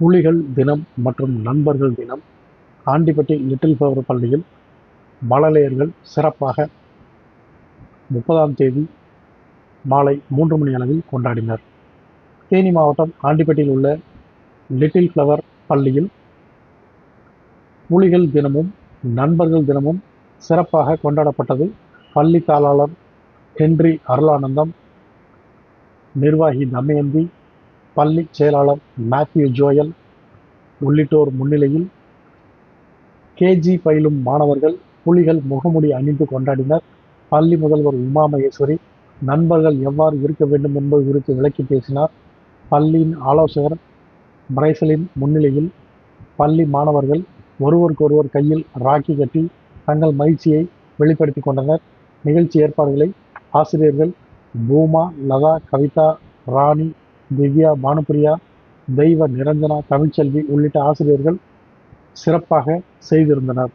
புலிகள் தினம் மற்றும் நண்பர்கள் தினம். ஆண்டிப்பட்டி லிட்டில் ஃப்ளவர் பள்ளியில் மழலையர்கள் சிறப்பாக முப்பதாம் தேதி மாலை மூன்று மணி அளவில் கொண்டாடினர். தேனி மாவட்டம் ஆண்டிப்பட்டியில் உள்ள லிட்டில் ஃப்ளவர் பள்ளியில் புலிகள் தினமும் நண்பர்கள் தினமும் சிறப்பாக கொண்டாடப்பட்டது பள்ளி தாளாளர் ஹென்றி அருளானந்தம் நிர்வாகி தமயந்தி பள்ளி செயலாளர் மேத்யூ ஜோயல் உள்ளிட்டோர் முன்னிலையில் கேஜி பயிலும் மாணவர்கள் புலிகள் முகமுடி அணிந்து கொண்டாடினர். பள்ளி முதல்வர் உமா மகேஸ்வரி நண்பர்கள் எவ்வாறு இருக்க வேண்டும் என்பது குறித்து விளக்கி பேசினார். பள்ளியின் ஆலோசகர் பிரைசலின் முன்னிலையில் பள்ளி மாணவர்கள் ஒருவருக்கொருவர் கையில் ராக்கி கட்டி தங்கள் மகிழ்ச்சியை வெளிப்படுத்தி கொண்டனர். நிகழ்ச்சி ஏற்பாடுகளை ஆசிரியர்கள் பூமா லதா கவிதா ராணி திவ்யா பானுப்பிரியா தெய்வ நிரஞ்சனா தமிழ்ச்செல்வி உள்ளிட்ட ஆசிரியர்கள் சிறப்பாக செய்திருந்தனர்.